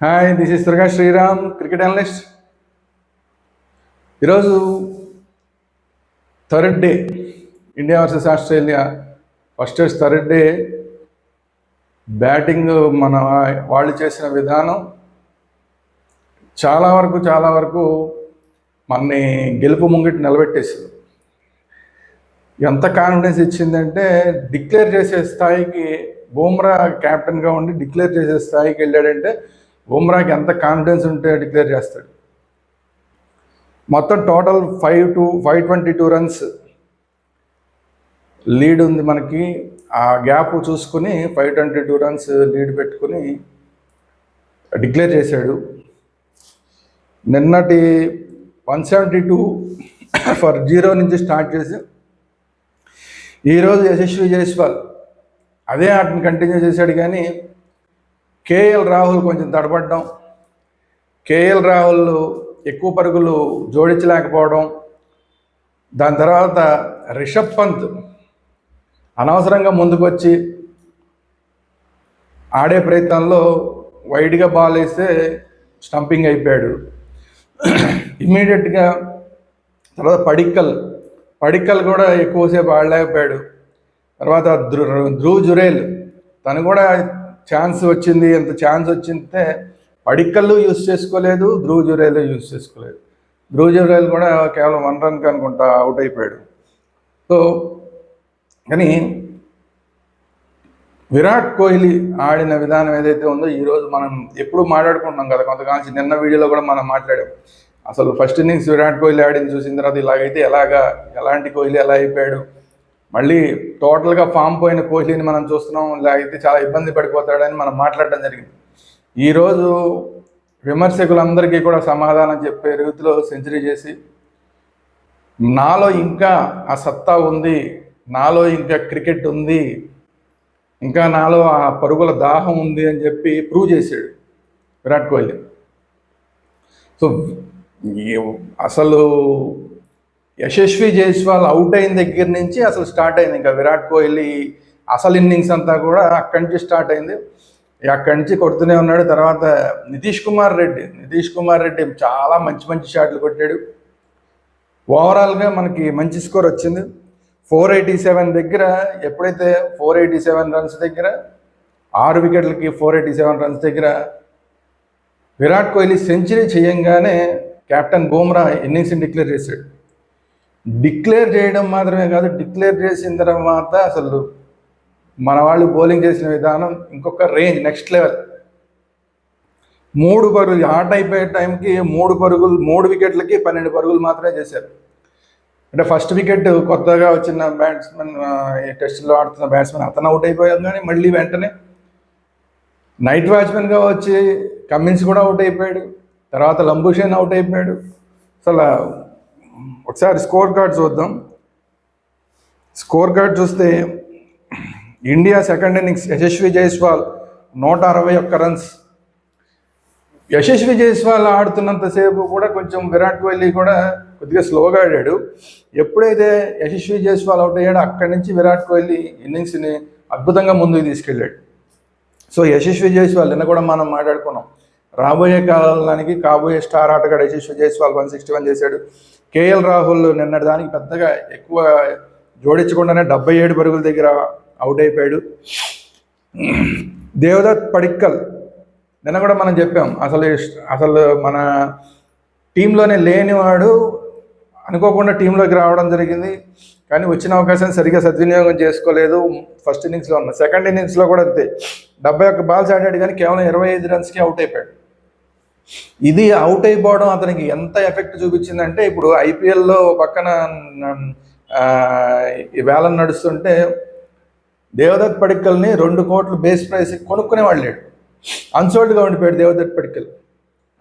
Hi this is Durga Sriram cricket analyst ఈరోజు third day India versus Australia first test third day batting మన వాళ్ళు చేసిన విధానం చాలా వరకు చాలా వరకు మనని గెలుపు ముంగిటి నిలబెట్టేసింది. ఎంత కాన్ఫిడెన్స్ ఇచ్చిందంటే డిక్లేర్ చేసే స్థాయికి బూమ్రా క్యాప్టెన్గా ఉండి డిక్లేర్ చేసే స్థాయికి వెళ్ళాడంటే బుమ్రాకి ఎంత కాన్ఫిడెన్స్ ఉంటే డిక్లేర్ చేస్తాడు. మొత్తం total five two five twenty two runs lead ఉంది మనకి. ఆ గ్యాప్ చూసుకుని five twenty two runs lead పెట్టుకుని డిక్లేర్ చేశాడు. నిన్నటి one seventy two for zero నుంచి స్టార్ట్ చేసి ఈరోజు యశస్వి జైస్వాల్ అదే ఆటను కంటిన్యూ చేశాడు కానీ కేఎల్ రాహుల్ కొంచెం తడబడ్డం. కేఎల్ రాహుల్ ఎక్కువ పరుగులు జోడించలేకపోవడం. దాని తర్వాత రిషబ్ పంత్ అనవసరంగా ముందుకొచ్చి ఆడే ప్రయత్నంలో వైడ్గా బాల్ వేస్తే స్టంపింగ్ అయిపోయాడు. ఇమ్మీడియట్గా తర్వాత పడిక్కల్ పడిక్కల్ కూడా ఎక్కువసేపు ఆడలేకపోయాడు. తర్వాత ధ్రు ధ్రువ్ జురేల్ తను కూడా ఛాన్స్ వచ్చింది ఎంత ఛాన్స్ వచ్చిందే పడిక్కల్లు యూస్ చేసుకోలేదు ధ్రువ్ జురేల్ యూస్ చేసుకోలేదు. ధ్రువ్ జురేల్ కూడా కేవలం వన్ రన్కి అనుకుంటా అవుట్ అయిపోయాడు. సో కానీ విరాట్ కోహ్లీ ఆడిన విధానం ఏదైతే ఉందో ఈరోజు మనం ఎప్పుడు మాట్లాడుకుంటున్నాం కదా కొంతకాలం నిన్న వీడియోలో కూడా మనం మాట్లాడాం. అసలు ఫస్ట్ ఇన్నింగ్స్ విరాట్ కోహ్లీ ఆడిని చూసిన తర్వాత ఇలాగైతే ఎలాగా ఎలాంటి కోహ్లీ ఎలా అయిపోయాడు? మళ్ళీ టోటల్గా ఫామ్ పోయిన కోహ్లీని మనం చూస్తున్నాం. లేకపోతే చాలా ఇబ్బంది పడిపోతాడని మనం మాట్లాడడం జరిగింది. ఈరోజు విమర్శకులందరికీ కూడా సమాధానం చెప్పే రీతిలో సెంచరీ చేసి నాలో ఇంకా ఆ సత్తా ఉంది నాలో ఇంకా క్రికెట్ ఉంది ఇంకా నాలో ఆ పరుగుల దాహం ఉంది అని చెప్పి ప్రూవ్ చేశాడు విరాట్ కోహ్లీ. సో అసలు యశస్వి జైస్వాల్ అవుట్ అయిన దగ్గర నుంచి అసలు స్టార్ట్ అయింది. ఇంకా విరాట్ కోహ్లీ అసలు ఇన్నింగ్స్ అంతా కూడా అక్కడి నుంచి స్టార్ట్ అయింది. అక్కడి నుంచి కొడుతూనే ఉన్నాడు. తర్వాత నితీష్ కుమార్ రెడ్డి. నితీష్ కుమార్ రెడ్డి చాలా మంచి మంచి షాట్లు కొట్టాడు. ఓవరాల్గా మనకి మంచి స్కోర్ వచ్చింది. ఫోర్ ఎయిటీ సెవెన్ దగ్గర ఎప్పుడైతే ఫోర్ ఎయిటీ సెవెన్ రన్స్ దగ్గర ఆరు వికెట్లకి ఫోర్ ఎయిటీ సెవెన్ రన్స్ దగ్గర విరాట్ కోహ్లీ సెంచరీ చేయంగానే కెప్టెన్ బూమ్రా ఇన్నింగ్స్ని డిక్లేర్ చేశాడు. డిక్లేర్ చేయడం మాత్రమే కాదు డిక్లేర్ చేసిన తర్వాత అసలు మన వాళ్ళు బౌలింగ్ చేసిన విధానం ఇంకొక రేంజ్ నెక్స్ట్ లెవెల్. మూడు పరుగులు ఆట అయిపోయే టైంకి మూడు పరుగులు మూడు వికెట్లకి పన్నెండు పరుగులు మాత్రమే చేశారు. అంటే ఫస్ట్ వికెట్ కొత్తగా వచ్చిన బ్యాట్స్మెన్ టెస్ట్లో ఆడుతున్న బ్యాట్స్మెన్ అతను అవుట్ అయిపోయాం కానీ మళ్ళీ వెంటనే నైట్ వాచ్మెన్గా వచ్చి కమిన్స్ కూడా అవుట్ అయిపోయాడు తర్వాత లంబుషేన్ అవుట్ అయిపోయాడు. అసలు ఒకసారి స్కోర్ కార్డ్ చూద్దాం. స్కోర్ కార్డ్ చూస్తే India second innings Yashasvi Jaiswal నూట అరవై ఒక్క రన్స్. యశస్వి జైస్వాల్ ఆడుతున్నంతసేపు కూడా కొంచెం విరాట్ కోహ్లీ కూడా కొద్దిగా స్లోగా ఆడాడు. ఎప్పుడైతే యశస్వి జైస్వాల్ అవుట్ అయ్యాడో అక్కడి నుంచి విరాట్ కోహ్లీ ఇన్నింగ్స్ని అద్భుతంగా ముందుకు తీసుకెళ్ళాడు. సో యశస్వి జైస్వాల్ నిన్న కూడా మనం మాట్లాడుకున్నాం. రాబోయే కాలానికి కాబోయే స్టార్ ఆటగాడు Yashasvi Jaiswal one sixty one చేశాడు. కేఎల్ రాహుల్ నిన్నటి దానికి పెద్దగా ఎక్కువ జోడించకుండానే డెబ్బై ఏడు పరుగుల దగ్గర అవుట్ అయిపోయాడు. దేవదత్ పడిక్కల్ నిన్న కూడా మనం చెప్పాం అసలు అసలు మన టీంలోనే లేనివాడు అనుకోకుండా టీంలోకి రావడం జరిగింది. కానీ వచ్చిన అవకాశాన్ని సరిగ్గా సద్వినియోగం చేసుకోలేదు. ఫస్ట్ ఇన్నింగ్స్లో ఉన్న సెకండ్ ఇన్నింగ్స్లో కూడా అంతే. డెబ్బై ఒక్క బాల్స్ ఆడాడు కానీ కేవలం ఇరవై ఐదు రన్స్కి అవుట్ అయిపోయాడు. ఇది అవుట్ అయిపోవడం అతనికి ఎంత ఎఫెక్ట్ చూపించిందంటే ఇప్పుడు ఐపీఎల్లో పక్కన వేలం నడుస్తుంటే దేవదత్ పడిక్కల్ని రెండు కోట్లు బేస్ ప్రైస్ కొనుక్కునే వాళ్ళు లేడు. అన్సోల్డ్గా ఉండిపోయాడు దేవదత్ పడిక్కల్.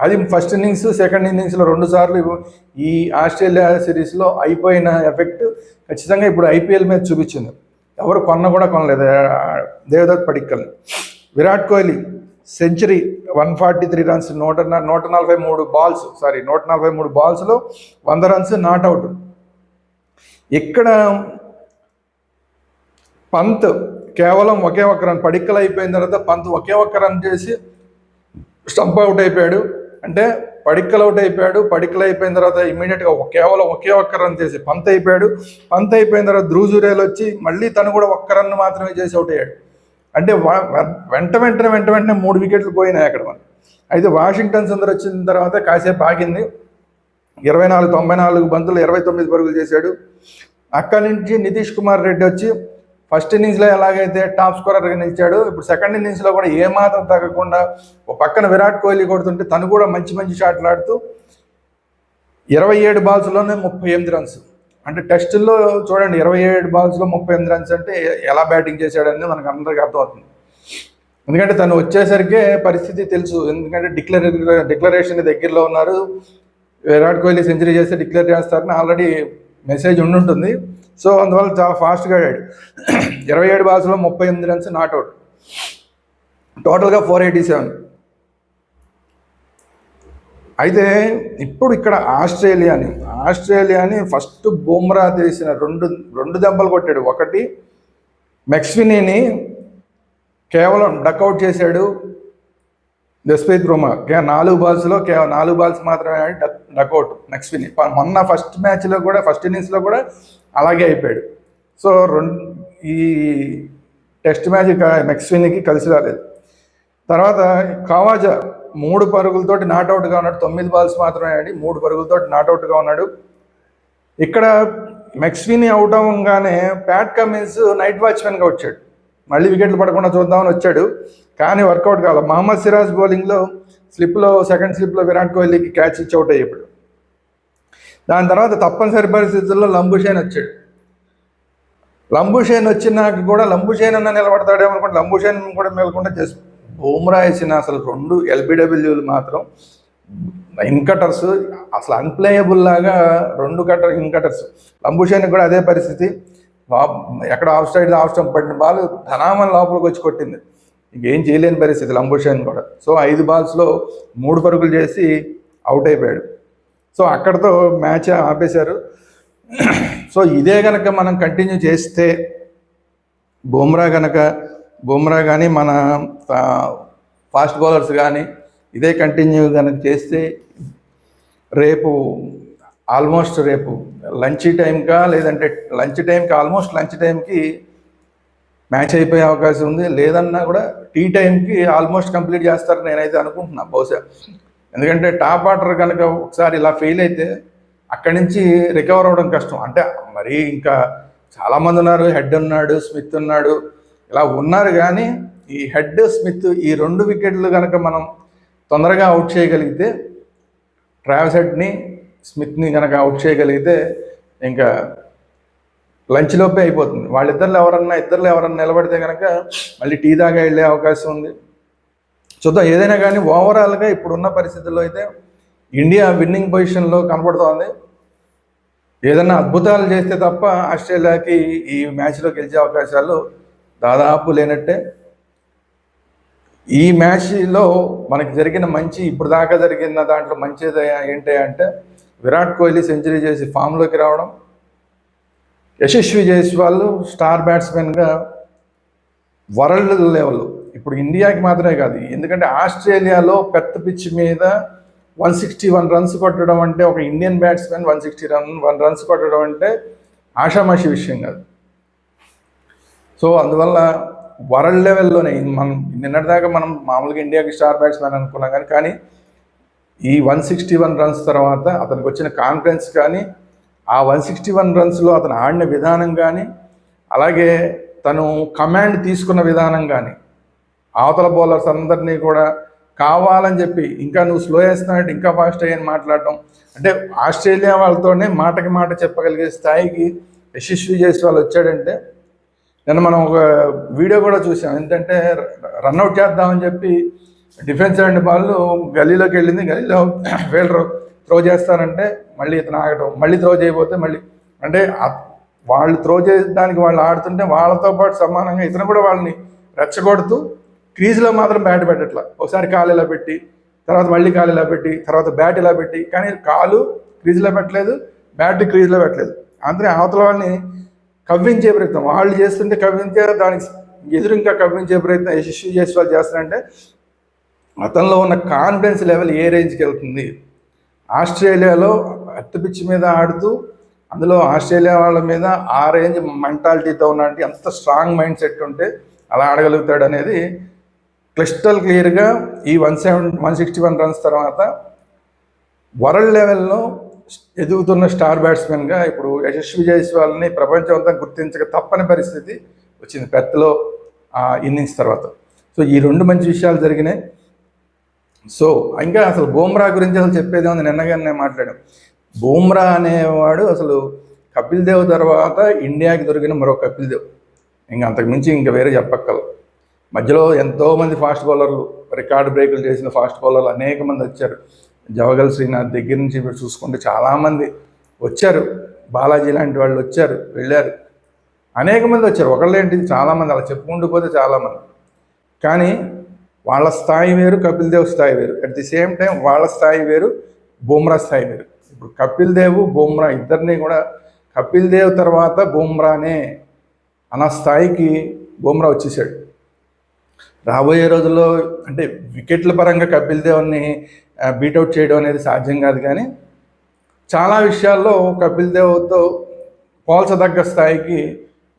అది ఫస్ట్ ఇన్నింగ్స్ సెకండ్ ఇన్నింగ్స్లో రెండు సార్లు ఈ ఆస్ట్రేలియా సిరీస్లో అయిపోయిన ఎఫెక్ట్ ఖచ్చితంగా ఇప్పుడు ఐపీఎల్ మీద చూపించింది. ఎవరు కొన్న కూడా కొనలేదు Devdutt పడిక్కల్ని. Virat Kohli century one forty three runs నూట నూట నలభై మూడు బాల్స్ సారీ నూట నలభై మూడు బాల్స్లో వంద రన్స్ నాట్ అవుట్ ఇక్కడ పంత్ కేవలం ఒకే ఒక్క రన్ పడిక్కలు అయిపోయిన తర్వాత పంత్ ఒకే ఒక్క రన్ చేసి స్టంప్ అవుట్ అయిపోయాడు. అంటే పడిక్కలు అవుట్ అయిపోయాడు పడిక్కలు అయిపోయిన తర్వాత ఇమీడియట్గా కేవలం ఒకే ఒక్క రన్ చేసి పంత్ అయిపోయాడు. పంత్ అయిపోయిన తర్వాత ధ్రువజురేలు వచ్చి మళ్ళీ తను కూడా ఒక్క రన్ మాత్రమే చేసి అవుట్ అయ్యాడు. అంటే వెంట వెంటనే వెంట వెంటనే మూడు వికెట్లు పోయినాయి అక్కడ మనం అయితే వాషింగ్టన్ సుందర్ వచ్చిన తర్వాత కాసేపు ఆగింది. ఇరవై నాలుగు తొంభై నాలుగు బంతులు ఇరవై తొమ్మిది పరుగులు చేశాడు. అక్కడి నుంచి నితీష్ కుమార్ రెడ్డి వచ్చి ఫస్ట్ ఇన్నింగ్స్లో ఎలాగైతే టాప్ స్కోరర్గా నిలిచాడు ఇప్పుడు సెకండ్ ఇన్నింగ్స్లో కూడా ఏమాత్రం తగ్గకుండా ఒక పక్కన విరాట్ కోహ్లీ కొడుతుంటే తను కూడా మంచి మంచి షాట్లు ఆడుతూ ఇరవై ఏడు బాల్స్లోనే ముప్పై ఎనిమిది రన్స్. అంటే టెస్టుల్లో చూడండి ఇరవై ఏడు బాల్స్లో ముప్పై ఎనిమిది రన్స్ అంటే ఎలా బ్యాటింగ్ చేశాడని మనకు అందరికీ అర్థమవుతుంది. ఎందుకంటే తను వచ్చేసరికి పరిస్థితి తెలుసు. ఎందుకంటే డిక్లర్ డిక్లరేషన్ దగ్గరలో ఉన్నారు. విరాట్ కోహ్లీ సెంచరీ చేస్తే డిక్లేర్ చేస్తారని ఆల్రెడీ మెసేజ్ ఉండుంటుంది. సో అందువల్ల చాలా ఫాస్ట్గా ఆడాడు. ఇరవై ఏడు బాల్స్లో ముప్పై ఎనిమిది రన్స్ నాట్అవుట్ టోటల్గా ఫోర్ ఎయిటీ సెవెన్ అయితే ఇప్పుడు ఇక్కడ ఆస్ట్రేలియాని ఆస్ట్రేలియాని ఫస్ట్ బుమ్రా తీసిన రెండు రెండు దెబ్బలు కొట్టాడు. ఒకటి మెక్స్వినీని కేవలం డక్అవుట్ చేశాడు జస్ప్రీత్ బుమ్రా. కే- నాలుగు బాల్స్లో కేవలం నాలుగు బాల్స్ మాత్రమే ఆడి డక్ డక్అవుట్ మెక్స్విని. మొన్న ఫస్ట్ మ్యాచ్లో కూడా ఫస్ట్ ఇన్నింగ్స్లో కూడా అలాగే అయిపోయాడు. సో రెండు ఈ టెస్ట్ మ్యాచ్ నెక్స్ట్ కలిసి రాలేదు. తర్వాత కావాజా మూడు పరుగులతోటి నాట్అవుట్గా ఉన్నాడు. తొమ్మిది బాల్స్ మాత్రమే ఆడి మూడు పరుగులతోటి నాట్అవుట్గా ఉన్నాడు. ఇక్కడ మెక్స్విని అవుట్ అవ్వగానే ప్యాట్ కమిన్స్ నైట్ వాచ్మెన్గా వచ్చాడు. మళ్ళీ వికెట్లు పడకుండా చూద్దామని వచ్చాడు. కానీ వర్కౌట్ కావాలి మహమ్మద్ సిరాజ్ బౌలింగ్లో స్లిప్లో సెకండ్ స్లిప్లో విరాట్ కోహ్లీకి క్యాచ్ ఇచ్చి అవుట్ అయ్యేప్పుడు. దాని తర్వాత తప్పనిసరి పరిస్థితుల్లో లంబుషేన్ వచ్చాడు. లంబుషేన్ వచ్చినాక కూడా లంబుషేన్ అన్న నిలబడతాడేమో అనుకుంటే లంబుషేన్ కూడా మేలకుండా చేసి బూమ్రా వేసిన అసలు రెండు ఎల్బిడబ్ల్యూలు మాత్రం ఇన్కటర్స్ అసలు అన్ప్లేయబుల్ లాగా రెండు కటర్ ఇన్కటర్స్ లంబుషేన్ కూడా అదే పరిస్థితి. ఎక్కడ ఆఫ్ సైడ్ ఆఫ్ స్టంప్ పడిన బాల్ ధనామన్ లోపలికి వచ్చి కొట్టింది. ఇంకేం చేయలేని పరిస్థితి లంబుషేన్ కూడా. సో ఐదు బాల్స్లో మూడు పరుగులు చేసి అవుట్ అయిపోయాడు. సో అక్కడతో మ్యాచ్ ఆపేశారు. సో ఇదే కనుక మనం కంటిన్యూ చేస్తే బుమ్రా కనుక బుమ్రా కానీ మన ఫాస్ట్ బౌలర్స్ కానీ ఇదే కంటిన్యూ కనుక చేస్తే రేపు ఆల్మోస్ట్ రేపు లంచ్ టైంకా లేదంటే లంచ్ టైంకి ఆల్మోస్ట్ లంచ్ టైంకి మ్యాచ్ అయిపోయే అవకాశం ఉంది. లేదన్నా కూడా టీ టైంకి ఆల్మోస్ట్ కంప్లీట్ చేస్తారని నేనైతే అనుకుంటున్నా బహుశా. ఎందుకంటే టాప్ ఆర్డర్ కనుక ఒకసారి ఇలా ఫెయిల్ అయితే అక్కడి నుంచి రికవర్ అవ్వడం కష్టం. అంటే మరీ ఇంకా చాలామంది ఉన్నారు. హెడ్ ఉన్నాడు స్మిత్ ఉన్నాడు. ఇలా ఉన్నారు కానీ ఈ హెడ్ స్మిత్ ఈ రెండు వికెట్లు కనుక మనం తొందరగా అవుట్ చేయగలిగితే ట్రావెల్స్ హెడ్ని స్మిత్ని కనుక అవుట్ చేయగలిగితే ఇంకా లంచ్ లోపే అయిపోతుంది. వాళ్ళిద్దరిలో ఎవరన్నా ఇద్దరు ఎవరన్నా నిలబడితే కనుక మళ్ళీ టీ దాకా వెళ్ళే అవకాశం ఉంది. చూద్దాం ఏదైనా కానీ ఓవరాల్గా ఇప్పుడున్న పరిస్థితుల్లో అయితే ఇండియా విన్నింగ్ పొజిషన్లో కనపడుతోంది. ఏదైనా అద్భుతాలు చేస్తే తప్ప ఆస్ట్రేలియాకి ఈ మ్యాచ్లో గెలిచే అవకాశాలు దాదాపు లేనట్టే. ఈ మ్యాచ్లో మనకి జరిగిన మంచి ఇప్పుడు దాకా జరిగిన దాంట్లో మంచిది ఏంటి అంటే విరాట్ కోహ్లీ సెంచరీ చేసి ఫామ్లోకి రావడం. యశస్వి జైస్వాల్ స్టార్ బ్యాట్స్మెన్గా వరల్డ్ లెవెల్. ఇప్పుడు ఇండియాకి మాత్రమే కాదు ఎందుకంటే ఆస్ట్రేలియాలో పెద్ద పిచ్ మీద వన్ సిక్స్టీ వన్ రన్స్ కొట్టడం అంటే ఒక Indian batsmen one sixty run one runs కొట్టడం అంటే ఆషామాషి విషయం కాదు. సో అందువల్ల వరల్డ్ లెవెల్లోనే మనం నిన్నటిదాకా మనం మామూలుగా ఇండియాకి స్టార్ బ్యాట్స్మెన్ అనుకున్నాం కానీ కానీ ఈ వన్ సిక్స్టీ వన్ రన్స్ తర్వాత అతనికి వచ్చిన కాన్ఫిడెన్స్ కానీ ఆ వన్ సిక్స్టీ వన్ రన్స్లో అతను ఆడిన విధానం కానీ అలాగే తను కమాండ్ తీసుకున్న విధానం కానీ అవతల బౌలర్స్ అందరినీ కూడా కావాలని చెప్పి ఇంకా నువ్వు స్లో వేస్తున్నాడు ఇంకా ఫాస్ట్ అయ్యని మాట్లాడటం అంటే ఆస్ట్రేలియా వాళ్ళతోనే మాటకి మాట చెప్పగలిగే స్థాయికి యశస్వి జైస్వాల్ వచ్చాడంటే నిన్న మనం ఒక వీడియో కూడా చూసాం ఏంటంటే రన్అట్ చేద్దామని చెప్పి డిఫెన్స్ అండ్ బాల్ గలీలోకి వెళ్ళింది. గలీలో ఫీల్డర్ త్రో చేస్తారంటే మళ్ళీ ఇతను ఆగటం మళ్ళీ త్రో చేయబోతే మళ్ళీ అంటే వాళ్ళు త్రో చేయడానికి వాళ్ళు ఆడుతుంటే వాళ్ళతో పాటు సమానంగా ఇతను కూడా వాళ్ళని రెచ్చగొడుతూ క్రీజ్లో మాత్రం బ్యాట్ పెట్టట్లా. ఒకసారి కాలు ఇలా పెట్టి తర్వాత మళ్ళీ కాలు ఇలా పెట్టి తర్వాత బ్యాట్ ఇలా పెట్టి కానీ కాలు క్రీజ్లో పెట్టలేదు బ్యాట్ క్రీజ్లో పెట్టలేదు. అందుకే అవతల వాళ్ళని కవ్వించే ప్రయత్నం. వాళ్ళు చేస్తుంటే కవ్వించే దానికి ఎదురు ఇంకా కవ్వించే ప్రయత్నం యశస్వి వాళ్ళు చేస్తారంటే అతనిలో ఉన్న కాన్ఫిడెన్స్ లెవెల్ ఏ రేంజ్కి వెళ్తుంది? ఆస్ట్రేలియాలో అత్త పిచ్చి మీద ఆడుతూ అందులో ఆస్ట్రేలియా వాళ్ళ మీద ఆ రేంజ్ మెంటాలిటీతో ఉన్నట్టు ఎంత స్ట్రాంగ్ మైండ్ సెట్ ఉంటే అలా ఆడగలుగుతాడు అనేది క్లిస్టల్ క్లియర్గా ఈ one seven one sixty one runs తర్వాత వరల్డ్ లెవెల్లో ఎదుగుతున్న స్టార్ బ్యాట్స్మెన్గా ఇప్పుడు యశస్వి జైస్వాల్ని ప్రపంచం అంతా గుర్తించక తప్పని పరిస్థితి వచ్చింది పెత్తలో ఆ ఇన్నింగ్స్ తర్వాత. సో ఈ రెండు మంచి విషయాలు జరిగినాయి. సో ఇంకా అసలు బూమ్రా గురించి అసలు చెప్పేది ఉంది నిన్నగానే నేను మాట్లాడాం బూమ్రా అనేవాడు అసలు కపిల్ దేవ్ తర్వాత ఇండియాకి దొరికిన మరో కపిల్ దేవ్. ఇంకా అంతకుమించి ఇంకా వేరే చెప్పక్కల మధ్యలో ఎంతోమంది ఫాస్ట్ బౌలర్లు రికార్డ్ బ్రేకులు చేసిన ఫాస్ట్ బౌలర్లు అనేక మంది వచ్చారు. జవగల్ శ్రీనాథ్ దగ్గర నుంచి చూసుకుంటే చాలామంది వచ్చారు. బాలాజీ లాంటి వాళ్ళు వచ్చారు వెళ్ళారు. అనేక మంది వచ్చారు. ఒకళ్ళేంటి చాలామంది అలా చెప్పుకుంటూ పోతే చాలామంది. కానీ వాళ్ళ స్థాయి వేరు కపిల్ దేవ్ స్థాయి వేరు. అట్ ది సేమ్ టైం వాళ్ళ స్థాయి వేరు బుమ్రా స్థాయి వేరు. ఇప్పుడు కపిల్ దేవ్ బుమ్రా ఇద్దరిని కూడా కపిల్ దేవ్ తర్వాత బుమ్రానే అన్న స్థాయికి బుమ్రా వచ్చేసాడు. రాబోయే రోజుల్లో అంటే వికెట్ల పరంగా కపిల్ దేవ్ని బీటౌట్ చేయడం అనేది సాధ్యం కాదు కానీ చాలా విషయాల్లో కపిల్ దేవ్తో పోల్చదగ్గ స్థాయికి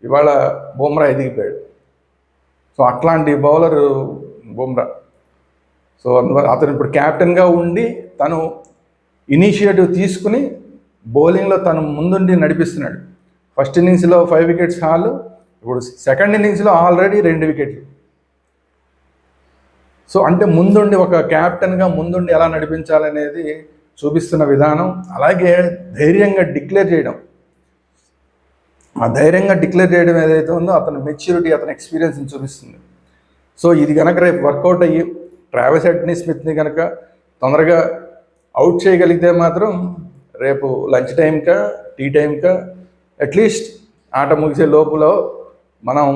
ఇవాళ బుమ్రా ఎదిగిపోయాడు. సో అట్లాంటి బౌలర్ బుమ్రా. సో అందువల్ల అతను ఇప్పుడు క్యాప్టెన్గా ఉండి తను ఇనిషియేటివ్ తీసుకుని బౌలింగ్లో తను ముందుండి నడిపిస్తున్నాడు. ఫస్ట్ ఇన్నింగ్స్లో ఫైవ్ వికెట్స్ హాల్ ఇప్పుడు సెకండ్ ఇన్నింగ్స్లో ఆల్రెడీ రెండు వికెట్లు. సో అంటే ముందుండి ఒక క్యాప్టెన్గా ముందుండి ఎలా నడిపించాలనేది చూపిస్తున్న విధానం అలాగే ధైర్యంగా డిక్లేర్ చేయడం. ఆ ధైర్యంగా డిక్లేర్ చేయడం ఏదైతే ఉందో అతని మెచ్యూరిటీ అతని ఎక్స్పీరియన్స్ని చూపిస్తుంది. సో ఇది కనుక రేపు వర్కౌట్ అయ్యి ట్రావెస్ అడ్నీ స్మిత్ని కనుక తొందరగా అవుట్ చేయగలిగితే మాత్రం రేపు లంచ్ టైంకా టీ టైంకా అట్లీస్ట్ ఆట ముగిసే లోపల మనం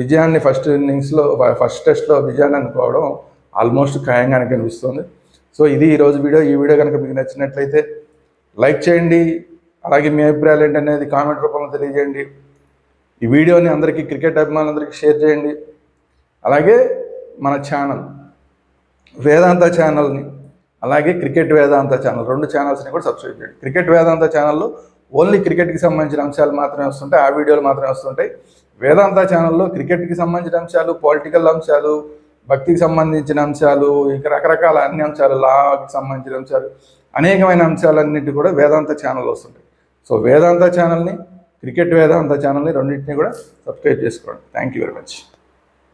విజయాన్ని ఫస్ట్ ఇన్నింగ్స్లో ఫస్ట్ టెస్ట్లో విజయాన్ని అనుకోవడం ఆల్మోస్ట్ ఖాయంగానే కనిపిస్తుంది. సో ఇది ఈరోజు వీడియో. ఈ వీడియో కనుక మీకు నచ్చినట్లయితే లైక్ చేయండి. అలాగే మీ అభిప్రాయాలు ఏంటనేది కామెంట్ రూపంలో తెలియజేయండి. ఈ వీడియోని అందరికీ క్రికెట్ అభిమానులందరికీ షేర్ చేయండి. అలాగే మన ఛానల్ వేదాంత ఛానల్ని అలాగే క్రికెట్ వేదాంత ఛానల్ రెండు ఛానల్స్ని కూడా సబ్స్క్రైబ్ చేయండి. క్రికెట్ వేదాంత ఛానల్లో ఓన్లీ క్రికెట్కి సంబంధించిన అంశాలు మాత్రమే వస్తుంటాయి. ఆ వీడియోలు మాత్రమే వస్తుంటాయి. వేదాంత ఛానల్లో క్రికెట్కి సంబంధించిన అంశాలు పొలిటికల్ అంశాలు భక్తికి సంబంధించిన అంశాలు ఇంకా రకరకాల అన్ని అంశాలు లాకి సంబంధించిన అంశాలు అనేకమైన అంశాలన్నిటి కూడా వేదాంత ఛానల్ వస్తుంటాయి. సో వేదాంత ఛానల్ని క్రికెట్ వేదాంత ఛానల్ని రెండింటిని కూడా సబ్స్క్రైబ్ చేసుకోండి. Thank you very much